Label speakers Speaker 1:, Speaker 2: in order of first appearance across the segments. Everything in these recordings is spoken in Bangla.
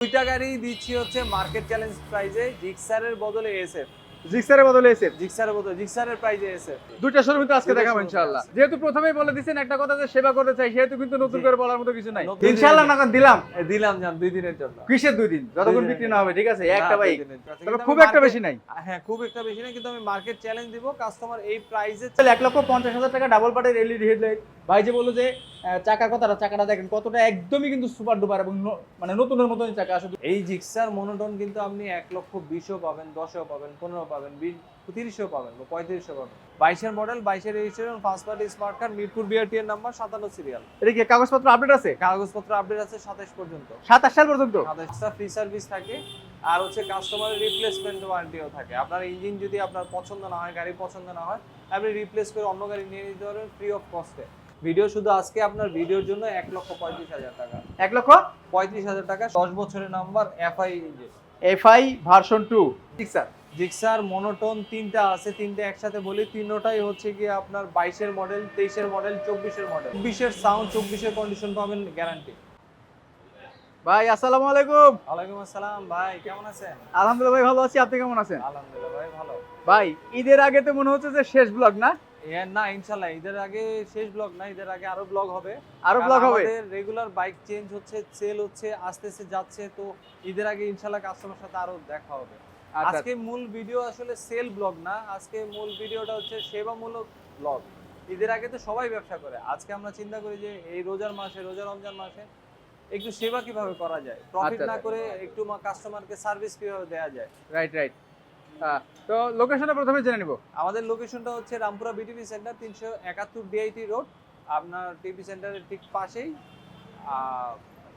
Speaker 1: দুইটা গাড়ি দিচ্ছি হচ্ছে মার্কেট চ্যালেঞ্জ প্রাইজে জিক্সারের বদলে এসএফ
Speaker 2: জিক্সারের বদলে এসএফ
Speaker 1: জিক্সারের বদলে জিক্সারের প্রাইজে এসএফ
Speaker 2: দুইটা শোরুমে তো আজকে দেখাবো ইনশাআল্লাহ। যেহেতু প্রথমেই বলে দিছেন একটা কথা যে সেবা করতে চাই সেহেতু কিন্তু নতুন করে বলার মতো কিছু নাই। ইনশাআল্লাহ না দিলাম।
Speaker 1: দিলাম জান দুই দিনের জন্য।
Speaker 2: কিসের দুই দিন? যতক্ষণ বিক্রি না হবে ঠিক আছে? একটা বাইক। খুব একটা বেশি নাই।
Speaker 1: হ্যাঁ খুব একটা বেশি না কিন্তু আমি মার্কেট চ্যালেঞ্জ দিব। কাস্টমার এই প্রাইজে
Speaker 2: তাহলে এক লক্ষ পঞ্চাশ হাজার টাকা ডাবল পার্টের এলইডি হেডলাইট ভাই যে বলল যে চাকার কথাটা চাকাটা দেখেন কতটা একদমই কিন্তু সুপার ডুপার এবং মানে নতুনের মতনই চাকা আসলে
Speaker 1: এই জিক্সার মনোটন কিন্তু আপনি এক লক্ষ বিশও পাবেন দশও পাবেন পনেরো পাবেন বিশ তিরিশও পাবেন বা পঁয়ত্রিশও পাবেন। বাইশের মডেল বাইশের registration first party smart card Mirpur BRT এর নাম্বার সাতান্ন সিরিয়াল
Speaker 2: এটা কি কাগজপত্র আপডেট আছে?
Speaker 1: কাগজপত্র আপডেট আছে সাতাশ পর্যন্ত।
Speaker 2: সাতাশ সাল পর্যন্ত?
Speaker 1: সাতাশটা ফ্রি সার্ভিস থাকে আর হচ্ছে কাস্টমারের রিপ্লেসমেন্ট ওয়ারেন্টিও থাকে। আপনার ইঞ্জিন যদি আপনার পছন্দ না হয় গাড়ি পছন্দ না হয় আপনি রিপ্লেস করে অন্য গাড়ি নিয়ে নিতে পারবেন ফ্রি অফ কস্টে ভিডিও শুধু আজকে আপনার ভিডিওর জন্য এক লক্ষ পঁয়ত্রিশ হাজার টাকা।
Speaker 2: এক লক্ষ?
Speaker 1: পঁয়ত্রিশ হাজার টাকা দশ বছরের number FI engine
Speaker 2: FI version two সিক্সার
Speaker 1: Gixxer monotone তিনটা আছে তিনটা একসাথে বলি তিনটাই হচ্ছে কি আপনার বাইশের মডেল তেইশের মডেল চব্বিশের মডেল চব্বিশের সাউন্ড চব্বিশের কন্ডিশন পাবেন গ্যারান্টি
Speaker 2: ভাই আসসালামু আলাইকুম।
Speaker 1: ওয়ালাইকুম আসসালাম ভাই কেমন আছেন?
Speaker 2: আলহামদুলিল্লাহ ভাই ভালো আছি। আপনি কেমন আছেন?
Speaker 1: আলহামদুলিল্লাহ ভাই ভালো।
Speaker 2: ভাই ঈদের আগে তো মনে হচ্ছে যে শেষ ব্লগ না?
Speaker 1: না ইনশাল্লাহ ঈদের আগে শেষ ব্লগ না ঈদের আগে আরও ব্লগ হবে। আরও
Speaker 2: ব্লগ হবে?
Speaker 1: আমাদের রেগুলার বাইক চেঞ্জ হচ্ছে সেল হচ্ছে আস্তে আস্তে যাচ্ছে তো ঈদের আগে ইনশাল্লাহ কাস্টমার সাথে আরও দেখা হবে। আজকে মূল ভিডিও আসলে সেল ব্লগ না আজকে মূল ভিডিওটা হচ্ছে সেবামূলক ব্লগ ঈদের আগে তো সবাই ব্যবসা করে। আজকে আমরা চিন্তা করি যে এই রোজার মাসে রোজা রমজান মাসে একটু সেবা কীভাবে করা যায়? প্রফিট
Speaker 2: আচ্ছা,
Speaker 1: না
Speaker 2: আচ্ছা।
Speaker 1: করে একটু কাস্টমারকে সার্ভিস কীভাবে দেওয়া যায়?
Speaker 2: রাইট রাইট তো লোকেশনটা প্রথমে জেনে নিব।
Speaker 1: আমাদের লোকেশনটা হচ্ছে রামপুরা বিটিভি সেন্টার তিনশো একাত্তর ডিআইটি রোড আপনার টিভি সেন্টারের ঠিক পাশেই।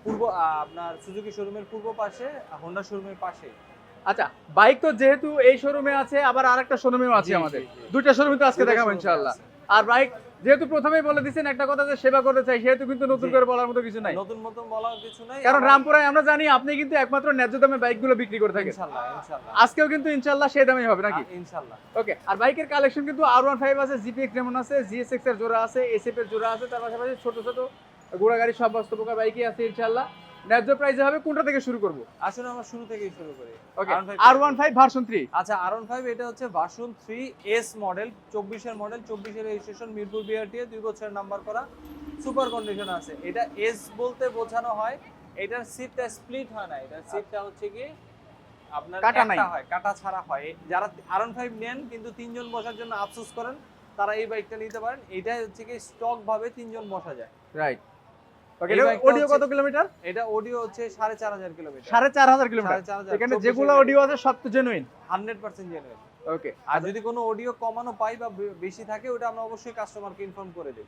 Speaker 1: পূর্ব আপনার সুজুকি শোরুমের পূর্ব পাশে হোন্ডা শোরুমের পাশেই।
Speaker 2: আচ্ছা বাইক তো যেহেতু এই শোরুমে আছে আবার আরেকটা শোরুমেও আছে আমাদের। দুইটা শোরুমে তো আজকে দেখাবো ইনশাআল্লাহ। আর বাইক যেহেতু প্রথমেই বলে দিছেন একটা কথা যে সেবা করতে চাই সেহেতু কিন্তু নতুন করে বলার মতো কিছু নাই।
Speaker 1: নতুন মতন বলার কিছু নাই
Speaker 2: কারণ রামপুরায় আমরা জানি আপনি কিন্তু একমাত্র ন্যায্য দামে বাইকগুলো বিক্রি করে থাকেন।
Speaker 1: ইনশাল্লাহ ইনশাল্লাহ
Speaker 2: আজকেও কিন্তু ইনশাআল্লাহ সেই দামেই হবে নাকি?
Speaker 1: ইনশাল্লাহ
Speaker 2: ওকে আর বাইকের কালেকশন কিন্তু আর ওয়ান ফাইভ আছে জিপিএক্স যেমন আছে জিএসএক্স এর জোড়া আছে এসএফ এর জোড়া আছে তার পাশাপাশি ছোট ছোট ঘোড়া গাড়ি সব বস্তু প্রকার বাইকই আছে ইনশাআল্লাহ। ন্যায্য প্রাইসে হবে কোনটা থেকে শুরু করব?
Speaker 1: আসলে আমরা শুরু থেকেই শুরু করি।
Speaker 2: Okay R one five version three
Speaker 1: আচ্ছা আর ফাইভ এটা হচ্ছে ভার্সন থ্রি এস মডেল চব্বিশের মডেল চব্বিশের রেজিস্ট্রেশন মিরপুর বিআরটি দুই বছরের নাম্বার করা। সুপার কন্ডিশন আছে। এটা এস বলতে বোঝানো হয় এটার সিটটা স্প্লিট হয় না। এটার সিটটা হচ্ছে কি আপনার
Speaker 2: কাটা নাই।
Speaker 1: হয় কাটা ছাড়া হয়। যারা আর ফাইভ নেন কিন্তু তিনজন বসার জন্য আফসোস করেন তারা এই বাইকটা নিতে পারেন। এটা হচ্ছে কি স্টক ভাবে তিনজন বসা যায়।
Speaker 2: রাইট অডিও কত কিলোমিটার
Speaker 1: এটা অডিও হচ্ছে সাড়ে চার হাজার কিলোমিটার
Speaker 2: সাড়ে চার হাজার কিলোমিটার
Speaker 1: সাড়ে চার হাজার
Speaker 2: এখানে যেগুলো অডিও আছে সব তো genuine
Speaker 1: hundred percent genuine
Speaker 2: okay
Speaker 1: আর যদি কোনো অডিও কমানো পাই বা বেশি থাকে ওটা আমরা অবশ্যই কাস্টমারকে ইনফর্ম করে দিই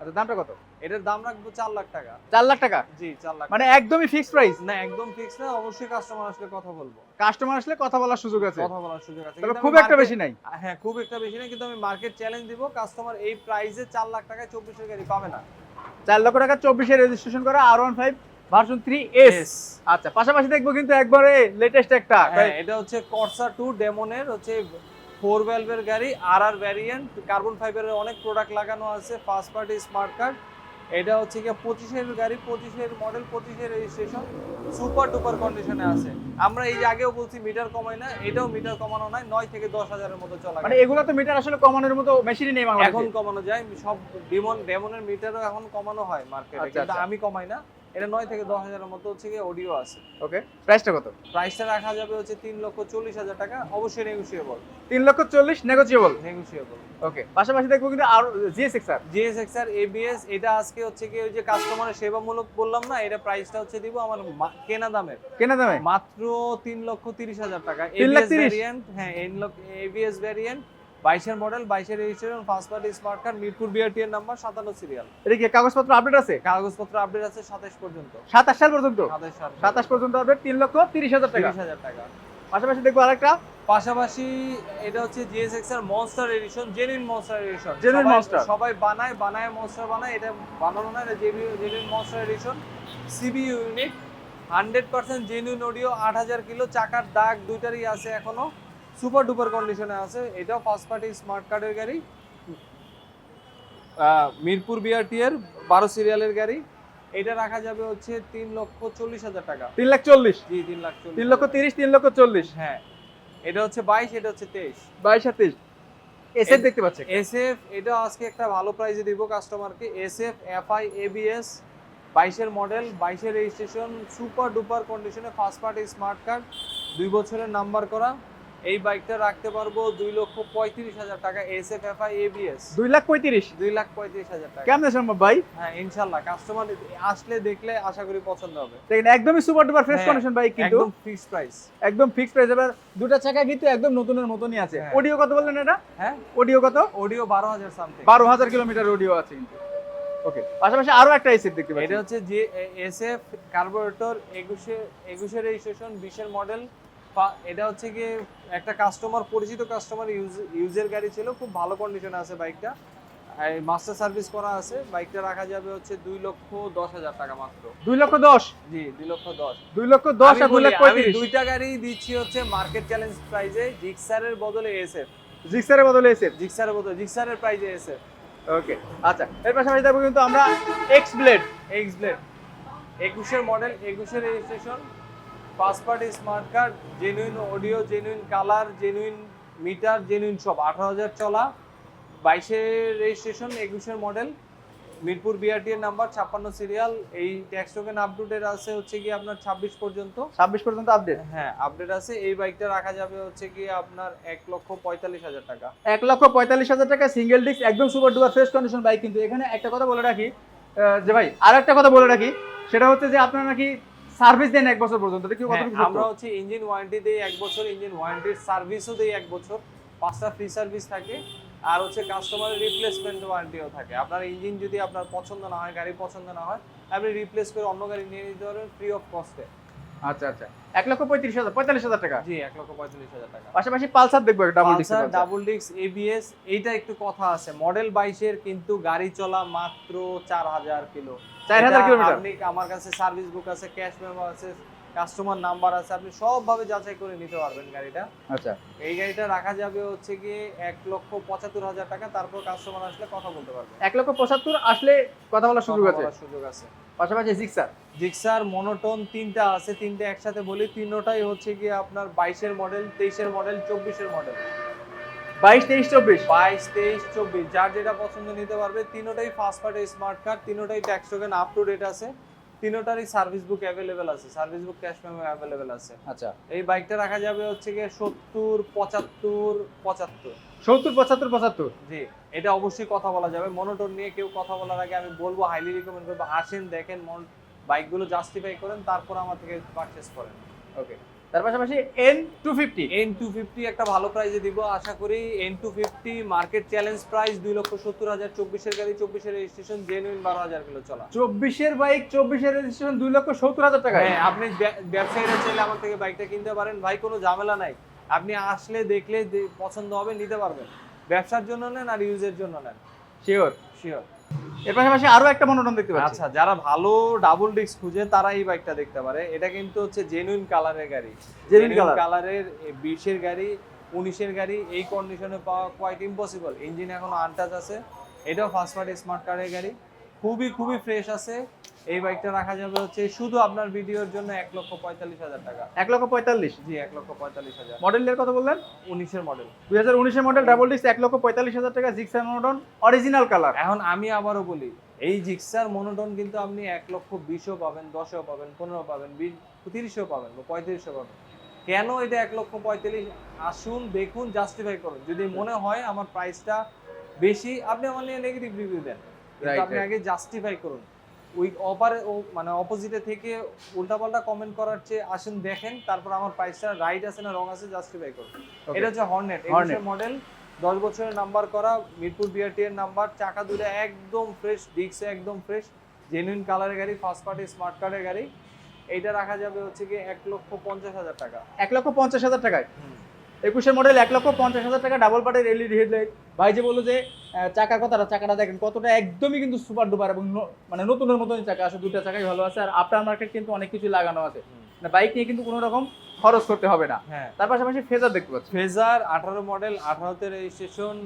Speaker 2: আচ্ছা দামটা কত?
Speaker 1: এটার দাম রাখব চার লাখ টাকা।
Speaker 2: চার লাখ টাকা?
Speaker 1: জি চার লাখ
Speaker 2: মানে একদমই ফিক্সড প্রাইস
Speaker 1: না একদম না অবশ্যই কাস্টমার আসলে কথা বলব।
Speaker 2: কাস্টমার আসলে কথা বলার সুযোগ আছে।
Speaker 1: কথা বলার সুযোগ আছে।
Speaker 2: খুব একটা বেশি নাই।
Speaker 1: হ্যাঁ খুব একটা বেশি না কিন্তু আমি মার্কেট চ্যালেঞ্জ দিব। কাস্টমার এই প্রাইসে চার লাখ টাকায় চব্বিশের গাড়ি পাবে না।
Speaker 2: চার লক্ষ টাকা চব্বিশে রেজিস্ট্রেশন করা R one five version three S আচ্ছা পাশাপাশি দেখব কিন্তু একবারে লেটেস্ট একটা
Speaker 1: হ্যাঁ এটা হচ্ছে কর্সা টু ডেমনের হচ্ছে ফোর ভ্যালভের গাড়ি আর আর ভ্যারিয়েন্ট কার্বন ফাইবারের অনেক প্রোডাক্ট লাগানো আছে ফার্স্ট পার্টি স্মার্ট কার্ড এটা হচ্ছে কি পঁচিশের গাড়ি পঁচিশের মডেল পঁচিশের রেজিস্ট্রেশন সুপার ডুপার কন্ডিশনে আছে। আমরা এই যে আগেও বলছি মিটার কমাই না এটাও মিটার কমানো নয় নয় থেকে দশ হাজারের মতো চলা
Speaker 2: মানে এগুলো তো মিটার আসলে কমানোর মতো মেশিনই নেই
Speaker 1: এখন কমানো যায় সব ডিমন ডেমনের মিটারও এখন কমানো হয় মার্কেটে
Speaker 2: আচ্ছা,
Speaker 1: কিন্তু
Speaker 2: আচ্ছা।
Speaker 1: আমি কমাই না। এটা নয় থেকে দশ হাজারের মতো হচ্ছে কি অডিও আছে।
Speaker 2: ওকে প্রাইসটা কত?
Speaker 1: প্রাইসটা রাখা যাবে হচ্ছে তিন লক্ষ চল্লিশ হাজার টাকা অবশ্যই নেগোসিয়েবল
Speaker 2: তিন লক্ষ চল্লিশ নেগোচিয়েবল
Speaker 1: নেগোসিয়েবল
Speaker 2: ওকে পাশাপাশি দেখব কিন্তু আর জিএসএক্স আর
Speaker 1: জিএসএক্সআর এবিএস এটা আজকে হচ্ছে কি ওই যে কাস্টমারের সেবামূলক বললাম না এটা প্রাইসটা হচ্ছে দিব আমার কেনা দামের।
Speaker 2: কেনা দামে?
Speaker 1: মাত্র তিন লক্ষ তিরিশ হাজার টাকা। এবিএস? ভ্যারিয়েন্ট হ্যাঁ এবিএস ভ্যারিয়েন্ট বাইশের মডেল বাইশের registration first party smart card Mirpur BRT এর নাম্বার সাতান্ন সিরিয়াল
Speaker 2: এটা কি কাগজপত্র আপডেট আছে?
Speaker 1: কাগজপত্র আপডেট আছে সাতাশ পর্যন্ত।
Speaker 2: সাতাশ সাল পর্যন্ত?
Speaker 1: সাতাশ
Speaker 2: পর্যন্ত। আপডেট তিন লক্ষ তিরিশ হাজার টাকা।
Speaker 1: তিরিশ হাজার টাকা।
Speaker 2: পাশাপাশি দেখব আরেকটা।
Speaker 1: পাশাপাশি এটা হচ্ছে জিএসএক্স এর monster edition genuine monster edition
Speaker 2: Genuine Monster।
Speaker 1: সবাই বানায় বানায় মনস্টার বানায় এটা বানানো না এটা genuine monster edition CB unit hundred percent genuine odo আট হাজার কিলো চাকার দাগ দুইটারই আছে এখনও। সুপার ডুপার কন্ডিশনে আছে। এটাও ফার্স্ট পার্টি স্মার্ট কার্ডের গাড়ি। মিরপুর বিআরটি এর বারো সিরিয়ালের গাড়ি। এটা রাখা যাবে হচ্ছে তিন লক্ষ চল্লিশ হাজার টাকা।
Speaker 2: তিন লাখ চল্লিশ?
Speaker 1: জি তিন লাখ চল্লিশ।
Speaker 2: তিন লক্ষ তিরিশ তিন লক্ষ চল্লিশ?
Speaker 1: হ্যাঁ। এটা হচ্ছে বাইশ এটা হচ্ছে তেইশ।
Speaker 2: বাইশ আর তেইশ। এসএফ দেখতে পাচ্ছি
Speaker 1: এসএফ এটা আজকে একটা ভালো প্রাইসে দিব কাস্টমারকে এসএফ এফআই এবিএস বাইশের মডেল বাইশের রেজিস্ট্রেশন সুপার ডুপার কন্ডিশনে ফার্স্ট পার্টি স্মার্ট কার্ড দুই বছরের নাম্বার করা। এই বাইকটা রাখতে পারব দুই লক্ষ পঁয়ত্রিশ হাজার টাকা এসএফ এফআই এবিএস
Speaker 2: দুই লাখ পঁয়ত্রিশ?
Speaker 1: দুই লাখ পঁয়ত্রিশ হাজার টাকা।
Speaker 2: কেমন সম্ভব ভাই?
Speaker 1: হ্যাঁ ইনশাল্লাহ। কাস্টমার আসলে দেখলে আশা করি পছন্দ হবে।
Speaker 2: দেখেন একদমই সুপার ডুপার ফ্রেশ
Speaker 1: হ্যাঁ,
Speaker 2: কন্ডিশন বাইক কিন্তু।
Speaker 1: একদম ফিক্সড প্রাইস
Speaker 2: একদম ফিক্স প্রাইস এবার দুটা চাকা কিন্তু একদম নতুনের মতনই আছে।
Speaker 1: হ্যাঁ।
Speaker 2: অডিও কত বললেন এটা?
Speaker 1: হ্যাঁ?
Speaker 2: অডিও কত?
Speaker 1: অডিও বারো হাজার সামথিং
Speaker 2: বারো হাজার কিলোমিটার অডিও আছে কিন্তু। ওকে পাশাপাশি আরও একটা এসএফ দেখতে পাচ্ছি।
Speaker 1: এটা হচ্ছে যে এসএফ কার্বোরেটর একুশে একুশে রেজিস্ট্রেশন বিশের মডেল এটা হচ্ছে কি একটা কাস্টমার পরিচিত কাস্টমার ইউজ ইউজের গাড়ি ছিল খুব ভালো কন্ডিশনে আছে বাইকটা মাস্টার সার্ভিস করা আছে বাইকটা রাখা যাবে হচ্ছে দুই লক্ষ দশ হাজার টাকা মাত্র।
Speaker 2: দুই লক্ষ দশ?
Speaker 1: জি দুই লক্ষ দশ।
Speaker 2: দুই লক্ষ দশ আর দুই পঁয়ত্রিশ।
Speaker 1: দুইটা গাড়ি দিচ্ছি হচ্ছে মার্কেট চ্যালেঞ্জ প্রাইজে জিক্সারের বদলে এসএফ
Speaker 2: জিক্সারের বদলে এসএফ
Speaker 1: জিক্সারের বদলে জিক্সারের প্রাইজে এসএফ
Speaker 2: ওকে আচ্ছা এর পাশাপাশি দেখব কিন্তু আমরা এক্স ব্লেড
Speaker 1: এক্স ব্লেড একুশের মডেল একুশের registration first party smart card genuine odo genuine colour genuine meter genuine সব। আঠারো হাজার চলা বাইশের রেজিস্ট্রেশন একুশের মডেল মিরপুর বিআরটি এর নাম্বার ছাপ্পান্ন সিরিয়াল এই ট্যাক্স টোকেন আপডেটের আছে হচ্ছে কি আপনার ছাব্বিশ পর্যন্ত।
Speaker 2: ছাব্বিশ পর্যন্ত আপডেট
Speaker 1: হ্যাঁ আপডেট আছে। এই বাইকটা রাখা যাবে হচ্ছে কি আপনার এক লক্ষ পঁয়তাল্লিশ হাজার টাকা।
Speaker 2: এক লক্ষ পঁয়তাল্লিশ হাজার টাকা সিঙ্গেল ডিস্ক একদম super duper fresh condition bike কিন্তু। এখানে একটা কথা বলে রাখি যে ভাই আর একটা কথা বলে রাখি সেটা হচ্ছে যে আপনারা নাকি সার্ভিস দেন এক বছর পর্যন্ত কি
Speaker 1: হ্যাঁ,
Speaker 2: কতটুকু
Speaker 1: আমরা হচ্ছে ইঞ্জিন ওয়ারেন্টি দিই এক বছর ইঞ্জিন ওয়ারেন্টির সার্ভিসও দিই এক বছর পাঁচটা ফ্রি সার্ভিস থাকে আর হচ্ছে কাস্টমারের রিপ্লেসমেন্ট ওয়ারেন্টিও থাকে। আপনার ইঞ্জিন যদি আপনার পছন্দ না হয় গাড়ি পছন্দ না হয় আপনি রিপ্লেস করে অন্য গাড়ি নিয়ে নিতে পারবেন ফ্রি অফ কস্টে
Speaker 2: আচ্ছা আচ্ছা। এক লক্ষ পঁয়ত্রিশ হাজার পঁয়তাল্লিশ হাজার টাকা?
Speaker 1: জি এক লক্ষ পঁয়তাল্লিশ হাজার টাকা।
Speaker 2: পাশাপাশি পালসার দেখব double
Speaker 1: Pulsar double disc ABS এইটা একটু কথা আছে। মডেল বাইশের কিন্তু গাড়ি চলা মাত্র চার হাজার কিলো।
Speaker 2: 4000 কিলোমিটার।
Speaker 1: আপনি আমার কাছে সার্ভিস বুক আছে ক্যাশ মেমো আছে কাস্টমার নাম্বার আছে আপনি সবভাবে যাচাই করে নিতে পারবেন গাড়িটা।
Speaker 2: আচ্ছা।
Speaker 1: এই গাড়িটা রাখা যাবে হচ্ছে গিয়ে এক লক্ষ পঁচাত্তর হাজার টাকা তারপর কাস্টমার আসলে কথা বলতে পারবে।
Speaker 2: এক লক্ষ পঁচাত্তর আসলে কথা বলার সুযোগ আছে?
Speaker 1: সুযোগ আছে।
Speaker 2: পাশাপাশি জিক্সার
Speaker 1: জিক্সার মনোটোন তিনটা আছে তিনটা একসাথে বলি তিনটাই হচ্ছে গিয়ে আপনার বাইশের মডেল তেইশের মডেল চব্বিশের মডেল
Speaker 2: বাইশ তেইশ চব্বিশ।
Speaker 1: বাইশ তেইশ চব্বিশ। যার যেটা পছন্দ নিতে পারবে তিনোটাই first party smart card তিনোটাই tax token up to date আছে। তিনোটারই সার্ভিস বুক অ্যাভেলেবেল আছে। Service book cash memo available আছে।
Speaker 2: আচ্ছা।
Speaker 1: এই বাইকটা রাখা যাবে হচ্ছে গিয়ে সত্তর পঁচাত্তর পঁচাত্তর।
Speaker 2: সত্তর পঁচাত্তর পঁচাত্তর?
Speaker 1: জি। এটা অবশ্যই কথা বলা যাবে। মনোটন নিয়ে কেউ কথা বলার আগে আমি বলব হাইলি রিকমেন্ড করব। আসেন দেখেন মন বাইকগুলো জাস্টিফাই করেন তারপর আমার থেকে পারচেস করেন।
Speaker 2: ওকে তার পাশাপাশি N two fifty
Speaker 1: N two fifty একটা ভালো প্রাইসে দিব আশা করি N two fifty market challenge price দুই লক্ষ সত্তর হাজার চব্বিশের গাড়ি চব্বিশের রেজিস্ট্রেশন জেনুইন বারো হাজার কিলো চলা।
Speaker 2: চব্বিশের বাইক চব্বিশের রেজিস্ট্রেশন দুই লক্ষ সত্তর হাজার টাকা
Speaker 1: হ্যাঁ আপনি ব্য- ব্যবসায়ীরা চাইলে আমার থেকে বাইকটা কিনতে পারেন। ভাই কোনো ঝামেলা নাই। আপনি আসলে দেখলে পছন্দ হবে নিতে পারবেন। ব্যবসার জন্য নেন আর ইউজের জন্য নেন।
Speaker 2: শিওর
Speaker 1: শিওর
Speaker 2: এর পাশাপাশি আরও একটা মনোরম দেখতে পাচ্ছি।
Speaker 1: আচ্ছা যারা ভালো ডাবল ডিস্ক খুঁজে তারা এই বাইকটা দেখতে পারে। এটা কিন্তু হচ্ছে জেনুইন কালারের গাড়ি।
Speaker 2: জেনুইন।
Speaker 1: কালারের বিশের গাড়ি উনিশের গাড়ি এই কন্ডিশনে পাওয়া কোয়াইট ইম্পসিবল ইঞ্জিন এখনও আনটাচ আছে। এটাও ফার্স্ট পার্টি স্মার্ট কারের গাড়ি। খুবই খুবই ফ্রেশ আছে। এই বাইকটা রাখা যাবে হচ্ছে শুধু আপনার ভিডিওর জন্য এক লক্ষ পঁয়তাল্লিশ হাজার টাকা।
Speaker 2: এক লক্ষ পঁয়তাল্লিশ?
Speaker 1: জি এক লক্ষ পঁয়তাল্লিশ হাজার।
Speaker 2: মডেলের কথা বললেন?
Speaker 1: উনিশের মডেল
Speaker 2: দুই হাজার উনিশের মডেল ডাবল ডিস্ক এক লক্ষ পঁয়তাল্লিশ হাজার টাকা জিক্সার মনোটন অরিজিনাল কালার
Speaker 1: এখন আমি আবারও বলি এই জিক্সার মনোটন কিন্তু আপনি এক লক্ষ বিশও পাবেন দশও পাবেন পনেরো পাবেন বিশ তিরিশও পাবেন বা পঁয়ত্রিশও পাবেন। কেন এটা এক লক্ষ পঁয়তাল্লিশ? আসুন দেখুন জাস্টিফাই করুন। যদি মনে হয় আমার প্রাইসটা বেশি আপনি আমার নিয়ে নেগেটিভ রিভিউ দেন। আপনি আগে জাস্টিফাই করুন। ওই অপারে মানে অপোজিটে থেকে উল্টাপাল্টা কমেন্ট করার চেয়ে আসুন দেখেন তারপর আমার প্রাইসটা রাইট আছে না রং আছে জাস্টিফাই করুন। এটা হচ্ছে হর্নেট। একুশের মডেল দশ বছরের নাম্বার করা মিরপুর বিআরটি এর নাম্বার চাকা দুটো একদম ফ্রেশ ডিক্স একদম ফ্রেশ জেনুইন কালারের গাড়ি ফার্স্ট পার্টি স্মার্ট কার্ডের গাড়ি। এইটা রাখা যাবে হচ্ছে কি এক লক্ষ পঞ্চাশ হাজার টাকা।
Speaker 2: এক লক্ষ পঞ্চাশ হাজার টাকায়? একুশের মডেল এক লক্ষ পঞ্চাশ হাজার টাকা ডাবল পার্টের এলইডি হেডলাইট ভাই যে বলল যে চাকার কথাটা চাকাটা দেখেন কতটা একদমই কিন্তু সুপার ডুপার এবং মানে নতুনের মতনই চাকা আছে দুটা চাকাই ভালো আছে। আর আফটার মার্কেট কিন্তু অনেক কিছু লাগানো আছে। মানে বাইক নিয়ে কিন্তু কোনো রকম খরচ করতে হবে না।
Speaker 1: হ্যাঁ।
Speaker 2: তার পাশাপাশি ফেজার দেখতে পাচ্ছি।
Speaker 1: ফেজার আঠারো মডেল আঠারোতে রেজিস্ট্রেশন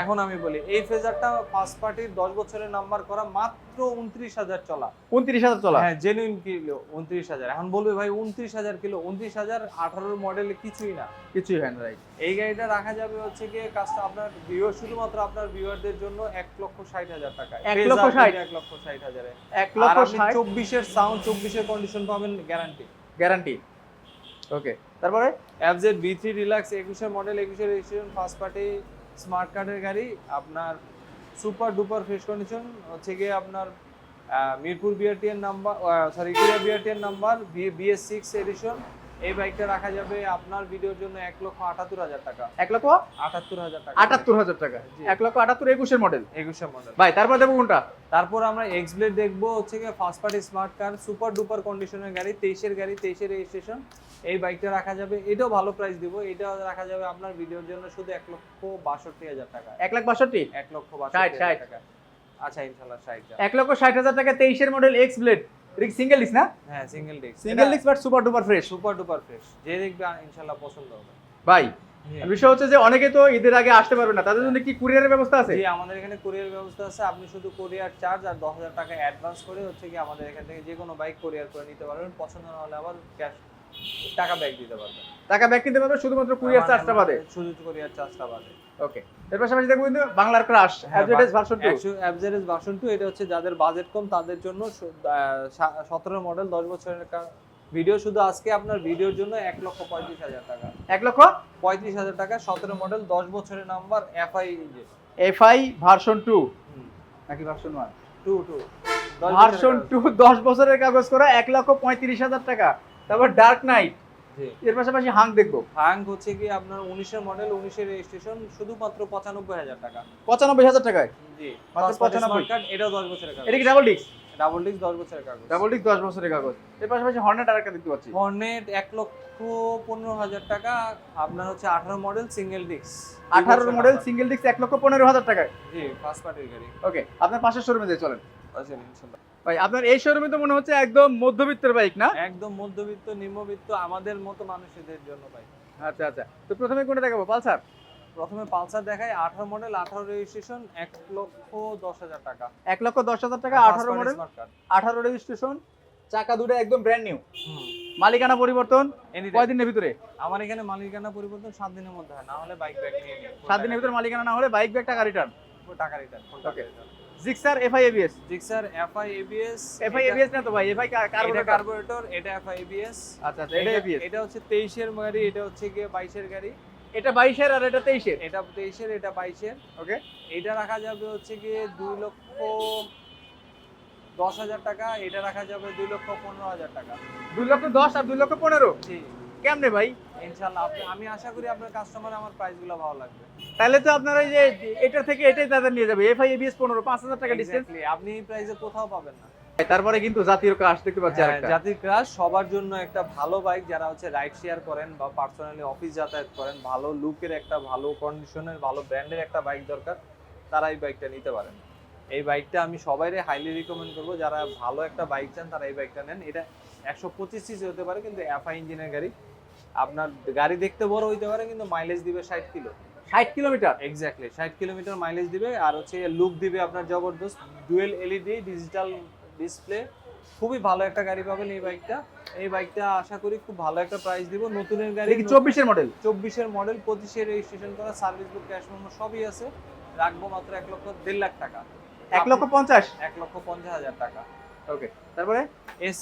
Speaker 1: এখন আমি বলি এই ফেজারটা ফার্স্ট পার্টির দশ বছরের নাম্বার করা মাত্র উনত্রিশ হাজার চলা।
Speaker 2: উনত্রিশ হাজার চলা?
Speaker 1: হ্যাঁ জেনুইন কিলো উনত্রিশ হাজার। এখন বলবে ভাই উনত্রিশ হাজার কিলো উনত্রিশ হাজার আঠারোর মডেলে কিছুই না।
Speaker 2: কিছুই হয় না রাইট
Speaker 1: এই গাড়িটা রাখা যাবে হচ্ছে গিয়ে কাজটা আপনার ভিউয়ার শুধুমাত্র আপনার ভিউয়ারদের জন্য এক লক্ষ ষাট হাজার টাকা
Speaker 2: এক লক্ষ ষাট?
Speaker 1: এক লক্ষ ষাট হাজারে।
Speaker 2: এক লক্ষ
Speaker 1: চব্বিশের সাউন্ড চব্বিশের কন্ডিশন পাবেন গ্যারান্টি
Speaker 2: গ্যারান্টি ওকে তারপরে?
Speaker 1: এফজেড বি থ্রি রিল্যাক্স একুশের মডেল একুশের রেজিস্ট্রেশন ফার্স্ট পার্টি স্মার্ট কার্ডের গাড়ি, আপনার সুপার ডুপার ফ্রেশ কন্ডিশন হচ্ছে গিয়ে আপনার মিরপুর বিআরটিএন নাম্বার সরি বিআরটিএন নাম্বার বিএস সিক্স এডিশন এই বাইকটা রাখা যাবে আপনার ভিডিওর জন্য এক লক্ষ আটাত্তর হাজার টাকা।
Speaker 2: এক লক্ষ?
Speaker 1: আটাত্তর হাজার টাকা।
Speaker 2: আটাত্তর হাজার টাকা। এক লক্ষ আটাত্তর একুশের মডেল
Speaker 1: একুশের মডেল
Speaker 2: ভাই তারপর দেবো কোনটা?
Speaker 1: তারপর আমরা এক্স ব্লেড দেখব হচ্ছে গিয়ে first party smart car super duper কন্ডিশনের গাড়ি তেইশের গাড়ি তেইশের রেজিস্ট্রেশন এই বাইকটা রাখা যাবে। এটাও ভালো প্রাইস দিব। এটাও রাখা যাবে আপনার ভিডিওর জন্য শুধু এক লক্ষ বাষট্টি হাজার টাকা।
Speaker 2: এক লাখ বাষট্টি?
Speaker 1: এক লক্ষ
Speaker 2: ষাট,
Speaker 1: বাষট্টি টাকা। আচ্ছা ইনশাল্লাহ ষাট।
Speaker 2: এক লক্ষ ষাট হাজার টাকা তেইশের model X blade single disc না?
Speaker 1: হ্যাঁ single disc
Speaker 2: single disc but super duper fresh
Speaker 1: super duper fresh যে দেখবে ইনশাল্লাহ পছন্দ হবে।
Speaker 2: ভাই বিষয় হচ্ছে যে অনেকে তো ঈদের আগে আসতে পারবে না। তাদের জন্য কি কুরিয়ারের ব্যবস্থা আছে?
Speaker 1: জি আমাদের এখানে কুরিয়ার ব্যবস্থা আছে। আপনি শুধু কুরিয়ার চার্জ আর দশ হাজার টাকা অ্যাডভান্স করে হচ্ছে কি আমাদের এখান থেকে যে কোনো বাইক কুরিয়ার করে নিতে পারবেন। পছন্দ না হলে আবার ক্যাশ টাকা ব্যাক দিতে পারবেন
Speaker 2: টাকা ব্যাক কিনতে পারবে শুধুমাত্র কুরিয়ার চার্জটা বাদে।
Speaker 1: শুধু কুরিয়ার চার্জটা বাদে।
Speaker 2: ওকে এর পাশাপাশি দেখব কিন্তু বাংলার ক্রাশ
Speaker 1: হ্যাঁ,
Speaker 2: ভার্সন টু
Speaker 1: অ্যাবজারেজ ভার্সন টু এটা হচ্ছে যাদের বাজেট কম তাদের জন্য সতেরো মডেল দশ বছরের ভিডিও শুধু আজকে আপনার ভিডিওর জন্য এক লক্ষ পঁয়ত্রিশ হাজার টাকা।
Speaker 2: এক লক্ষ?
Speaker 1: পঁয়ত্রিশ হাজার টাকা সতেরো মডেল দশ বছরের number FI
Speaker 2: FI version two নাকি version one
Speaker 1: two two
Speaker 2: version two দশ বছরের কাগজ করা এক লক্ষ পঁয়ত্রিশ হাজার টাকা। তারপর ডার্ক নাইট এর পাশাপাশি হাং দেখব।
Speaker 1: হ্যাং হচ্ছে কি আপনার উনিশের মডেল উনিশের রেজিস্ট্রেশন শুধুমাত্র পঁচানব্বই হাজার টাকা।
Speaker 2: পঁচানব্বই হাজার টাকায়?
Speaker 1: জি।
Speaker 2: মাত্র 95
Speaker 1: কার্ড এটাও দশ বছরের কাগজ।
Speaker 2: এটা কি ডাবল ডিস্ক
Speaker 1: ডাবল ডিস্ক দশ বছরের কাগজ।
Speaker 2: ডাবল ডিস্ক দশ বছরের কাগজ। এর পাশাপাশি হর্নেট আর একটা দেখতে পাচ্ছি।
Speaker 1: হর্নেট এক লক্ষ পনেরো হাজার টাকা আপনার হচ্ছে আঠারো মডেল সিঙ্গেল ডিস্ক
Speaker 2: আঠারো মডেল সিঙ্গেল ডিস্ক এক লক্ষ পনেরো হাজার টাকায়।
Speaker 1: জি ফার্স্ট পার্টির গাড়ি
Speaker 2: ওকে আপনার পাশের শোরুমে দিয়ে চলেন।
Speaker 1: আছেন ইনশাল্লাহ।
Speaker 2: ভাই আপনার এই শোরুমে তো মনে হচ্ছে একদম মধ্যবিত্তের বাইক না?
Speaker 1: একদম মধ্যবিত্ত নিম্নবিত্ত আমাদের মতো মানুষদের জন্য ভাই
Speaker 2: আচ্ছা আচ্ছা। তো প্রথমে কোনটা দেখাবো? পালসার?
Speaker 1: প্রথমে পালসার দেখাই আঠারো মডেল আঠারো রেজিস্ট্রেশন এক লক্ষ দশ হাজার টাকা।
Speaker 2: এক লক্ষ দশ হাজার টাকা আঠারো মডেল। আঠারো রেজিস্ট্রেশন চাকা দুটো একদম ব্র্যান্ড নিউ মালিকানা পরিবর্তন। কয়দিনের ভিতরে?
Speaker 1: আমার এখানে মালিকানা পরিবর্তন সাত দিনের মধ্যে হয় না হলে বাইক ব্যাক নিয়ে
Speaker 2: সাত দিনের ভিতরে মালিকানা না হলে বাইক ব্যাগ টাকা রিটার্ন
Speaker 1: টাকা return
Speaker 2: Okay. Gixxer FI ABS.
Speaker 1: Gixxer FI ABS
Speaker 2: FI ABS না তো ভাই? এফআই কার্বোরেটর
Speaker 1: কার্বোরেটর এটা এফআই এবিএস।
Speaker 2: আচ্ছা আচ্ছা এটা এবিএস।
Speaker 1: এটা হচ্ছে তেইশের গাড়ি এটা হচ্ছে গিয়ে বাইশের গাড়ি।
Speaker 2: এটা বাইশের আর এটা তেইশের?
Speaker 1: এটা তেইশের এটা বাইশের।
Speaker 2: ওকে।
Speaker 1: এটা রাখা যাবে হচ্ছে গিয়ে দুই লক্ষ দশ হাজার টাকা এটা রাখা যাবে দুই লক্ষ পনেরো হাজার টাকা।
Speaker 2: দুই লক্ষ দশ আর দুই লক্ষ পনেরো?
Speaker 1: জি।
Speaker 2: কেমনে ভাই?
Speaker 1: ইনশাল্লাহ আমি আশা করি আপনার কাস্টমার আমার প্রাইসগুলো ভালো লাগবে।
Speaker 2: তাহলে তো আপনারা যে এটা থেকে এটাই তাদের নিয়ে যাবে। এফআই এবিএস পনেরো পাঁচ হাজার টাকা ডিসটেন্স
Speaker 1: আপনি এই প্রাইসে কোথাও পাবেন না।
Speaker 2: তারপরে কিন্তু জাতীয় কাশ দেখতে পাচ্ছি
Speaker 1: হ্যাঁ,
Speaker 2: আরেকটা।
Speaker 1: জাতির ক্রাশ সবার জন্য একটা ভালো বাইক যারা হচ্ছে রাইড শেয়ার করেন বা পার্সোনালি অফিস যাতায়াত করেন ভালো লুকের একটা ভালো কন্ডিশনের ভালো ব্র্যান্ডের একটা বাইক দরকার তারা এই বাইকটা নিতে পারেন। এই বাইকটা আমি সবাইরে হাইলি রিকমেন্ড করব যারা ভালো একটা বাইক চান তারা এই বাইকটা নেন। এটা একশো পঁচিশ সিসি হতে পারে কিন্তু এফআই ইঞ্জিনের গাড়ি। আপনার গাড়ি দেখতে বড় হইতে পারে কিন্তু মাইলেজ দিবে ষাট কিলো।
Speaker 2: ষাট কিলোমিটার?
Speaker 1: এক্স্যাক্টলি ষাট কিলোমিটার মাইলেজ দিবে আর হচ্ছে লুক দিবে আপনার জবরদস্ত। ডুয়েল এলইডি ডিজিটাল ডিসপ্লে খুবই ভালো একটা গাড়ি পাবেন এই বাইকটা এই বাইকটা আশা করি খুব ভালো একটা প্রাইস দিব। নতুনের গাড়ি
Speaker 2: চব্বিশের মডেল
Speaker 1: চব্বিশের মডেল পঁচিশের রেজিস্ট্রেশন করা সার্ভিস বুক ক্যাশ মেমো সবই আছে। রাখব মাত্র এক লক্ষ দেড় লাখ টাকা।
Speaker 2: এক লক্ষ পঞ্চাশ?
Speaker 1: এক লক্ষ পঞ্চাশ হাজার টাকা।
Speaker 2: ওকে তারপরে?
Speaker 1: এস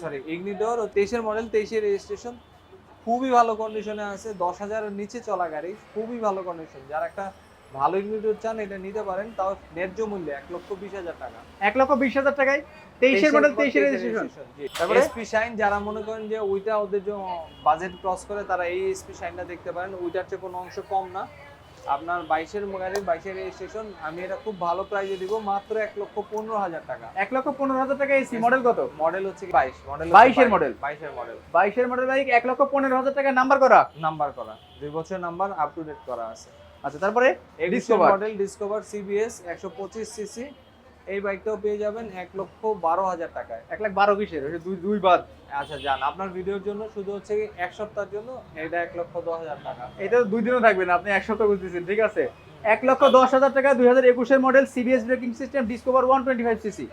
Speaker 1: সরি ইগনিডোর তেইশের মডেল তেইশের রেজিস্ট্রেশন খুবই ভালো কন্ডিশনে আছে। দশ হাজারের নিচে চলা গাড়ি খুবই ভালো কন্ডিশন যারা একটা ভালো ইগনিডোর চান এটা নিতে পারেন। তাও ন্যায্য মূল্যে এক লক্ষ বিশ হাজার টাকা।
Speaker 2: এক লক্ষ বিশ হাজার টাকায় তেইশের মডেল তেইশের রেজিস্ট্রেশন? তারপরে?
Speaker 1: এসপি শাইন যারা মনে করেন যে ওইটা ওদের যে বাজেট ক্রস করে তারা এই এসপি শাইনটা দেখতে পারেন। ওইটার চেয়ে কোনো অংশ কম না। আপনার বাইশের গাড়ির বাইশের রেজিস্ট্রেশন আমি এটা খুব ভালো প্রাইসে দিব মাত্র এক লক্ষ পনেরো হাজার টাকা।
Speaker 2: এক লক্ষ পনেরো হাজার টাকা এসি মডেল কত?
Speaker 1: মডেল হচ্ছে বাইশ মডেল
Speaker 2: বাইশের মডেল
Speaker 1: বাইশের মডেল
Speaker 2: বাইশের মডেল বাইক এক লক্ষ পনেরো হাজার টাকা নাম্বার করা?
Speaker 1: নাম্বার করা। দুই বছর নাম্বার আপ টু ডেট করা আছে।
Speaker 2: আচ্ছা তারপরে
Speaker 1: ডিসকভার মডেল ডিসকভার সিবিএস একশো পঁচিশ সিসি এই বাইকটাও পেয়ে যাবেন এক লক্ষ বারো হাজার টাকায়।
Speaker 2: এক লাখ বারো কিসের দুই দুই বাদ।
Speaker 1: আচ্ছা যান। আপনার ভিডিওর জন্য শুধু হচ্ছে এক সপ্তাহের জন্য এটা এক লক্ষ দশ হাজার টাকা।
Speaker 2: এটা দুই দিনও থাকবে না আপনি এক সপ্তাহ বুঝতেছেন ঠিক আছে? এক লক্ষ দশ হাজার টাকা দুই হাজার একুশের model CBS braking system Discover one twenty five CC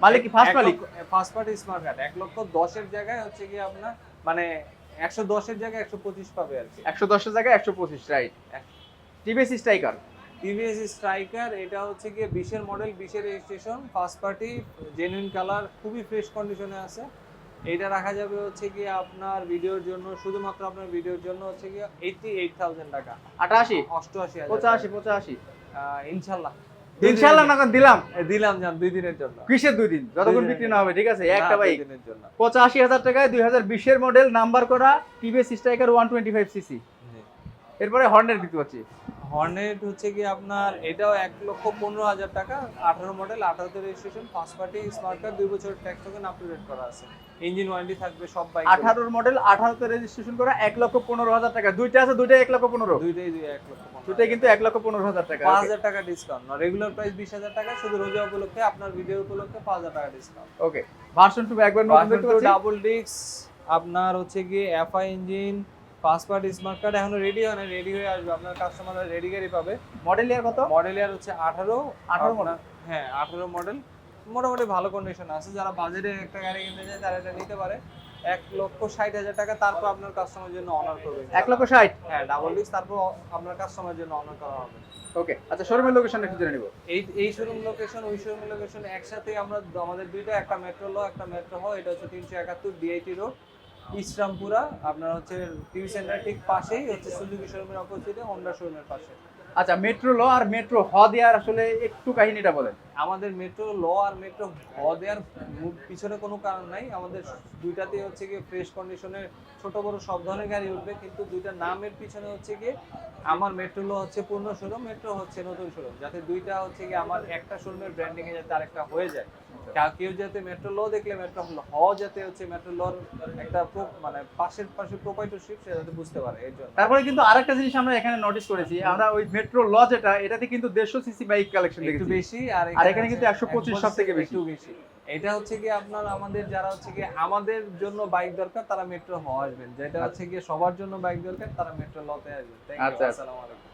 Speaker 2: মালিক ফার্স্ট মালিক?
Speaker 1: ফার্স্ট পার্টি স্মার্ট কার্ড এক লক্ষ দশের জায়গায় হচ্ছে কি আপনার মানে একশো দশের জায়গায় একশো পঁচিশ পাবে আর কি।
Speaker 2: একশো দশের জায়গায় একশো পঁচিশ right TVS Striker
Speaker 1: TVS Striker এটা হচ্ছে গিয়ে বিশের মডেল বিশের registration first party genuine colour খুবই ফ্রেশ কন্ডিশনে আছে। এটা রাখা যাবে হচ্ছে গিয়ে আপনার ভিডিওর জন্য শুধুমাত্র আপনার ভিডিওর জন্য হচ্ছে গিয়ে এইটি এইট থাউজেন্ড টাকা।
Speaker 2: আটাশি?
Speaker 1: অষ্টআশি
Speaker 2: পঁচাশি পঁচাশি।
Speaker 1: ইনশাল্লাহ।
Speaker 2: ইনশাল্লাহ না দিলাম।
Speaker 1: দিলাম যান দুই দিনের জন্য।
Speaker 2: কিসের দুই দিন? যতক্ষণ বিক্রি না হবে ঠিক আছে? একটা বাইক
Speaker 1: জন্য।
Speaker 2: পঁচাশি হাজার টাকায় দুই হাজার বিশের মডেল নাম্বার করা TVS Striker one twenty five CC. এরপরে হর্নের দেখতে পাচ্ছি
Speaker 1: হর্নেট হচ্ছে কি আপনার এটাও এক লক্ষ পনেরো হাজার টাকা আঠারো মডেল আঠারোতে registration first party smart card দুই বছর tax token up to date করা আছে। ইঞ্জিন ওয়ারেন্টি থাকবে সব বাইক
Speaker 2: আঠারোর মডেল আঠারোতে রেজিস্ট্রেশন করা এক লক্ষ পনেরো হাজার টাকা। দুইটা আছে দুইটা এক লক্ষ পনেরো।
Speaker 1: দুইটাই দুই এক লক্ষ
Speaker 2: দুইটাই কিন্তু এক লক্ষ পনেরো হাজার টাকা।
Speaker 1: পাঁচ হাজার টাকা ডিসকাউন্ট না রেগুলার প্রাইস বিশ হাজার টাকা শুধু রোজা উপলক্ষে আপনার ভিডিও উপলক্ষে পাঁচ হাজার টাকা ডিসকাউন্ট
Speaker 2: ওকে ভার্সন টু একবার
Speaker 1: ডাবল ডিস্ক আপনার হচ্ছে গিয়ে FI engine first party smart card এখনও রেডি হয় না রেডি হয়ে আসবে। আপনার কাস্টমাররা রেডি গাড়ি পাবে।
Speaker 2: মডেল ইয়ার কত?
Speaker 1: মডেল ইয়ার হচ্ছে আঠারো।
Speaker 2: 18
Speaker 1: আপনার- হ্যাঁ আঠারো মডেল মোটামুটি ভালো কন্ডিশন আছে। যারা বাজেটে একটা গাড়ি কিনতে চায় তারা এটা নিতে পারে। এক লক্ষ ষাট হাজার টাকা তারপর আপনার কাস্টমার জন্য অনার করবে।
Speaker 2: এক লক্ষ ষাট?
Speaker 1: হ্যাঁ ডাবল ডিস্ক তারপর আপনার কাস্টমার জন্য অনার করা হবে।
Speaker 2: ওকে আচ্ছা শোরুমের লোকেশন একটু জেনে নিব।
Speaker 1: এই এই শোরুম লোকেশন ওই শোরুম লোকেশন একসাথে আমরা আমাদের দুইটা একটা মেট্রো ল একটা মেট্রো হ এটা হচ্ছে তিনশো একাত্তর ডিআইটি রোড ইসরামপুরা আপনার হচ্ছে টিভি সেন্টার ঠিক পাশেই হচ্ছে সুজুকি শোরুমের অপোজিটে হোন্ডা শোরুমের পাশে।
Speaker 2: আচ্ছা মেট্রো ল আর মেট্রো হ দেওয়ার আসলে একটু কাহিনীটা বলেন।
Speaker 1: আমাদের মেট্রো ল আর মেট্রো হ দেয়ার পিছনে কোনো কারণ নাই। আমাদের দুইটাতেই হচ্ছে গিয়ে ফ্রেশ কন্ডিশনে ছোট বড় সব ধরনের গাড়ি উঠবে কিন্তু দুইটা নামের পিছনে হচ্ছে গিয়ে আমার মেট্রো ল হচ্ছে পূর্ণ শোরুম মেট্রো হচ্ছে নতুন শোরুম যাতে দুইটা হচ্ছে গিয়ে আমার একটা শোরুমের ব্র্যান্ডিং এ যাতে আরেকটা হয়ে যায়। কেউ যাতে মেট্রো ল দেখলে মেট্রো হ যাতে হচ্ছে মেট্রো লর একটা মানে পাশের পাশে প্রোপাইটরশিপ সে যাতে বুঝতে পারে এর জন্য।
Speaker 2: তারপরে কিন্তু আরেকটা জিনিস আমরা এখানে নোটিস করেছি আমরা ওই মেট্রো ল যেটা এটাতে কিন্তু দেড়শো সিসি বাইক কালেকশন
Speaker 1: একটু বেশি আর
Speaker 2: এখানে কিন্তু 125 সব থেকে বেশি।
Speaker 1: বেশি। এটা হচ্ছে কি আপনার আমাদের যারা হচ্ছে কি আমাদের জন্য বাইক দরকার তারা মেট্রো হ আসবেন। যেটা হচ্ছে কি সবার জন্য বাইক দরকার তারা মেট্রো লতে আসবেন। থ্যাংক
Speaker 2: আচ্ছা,
Speaker 1: ইউ
Speaker 2: আচ্ছা।
Speaker 1: আসসালামু আলাইকুম।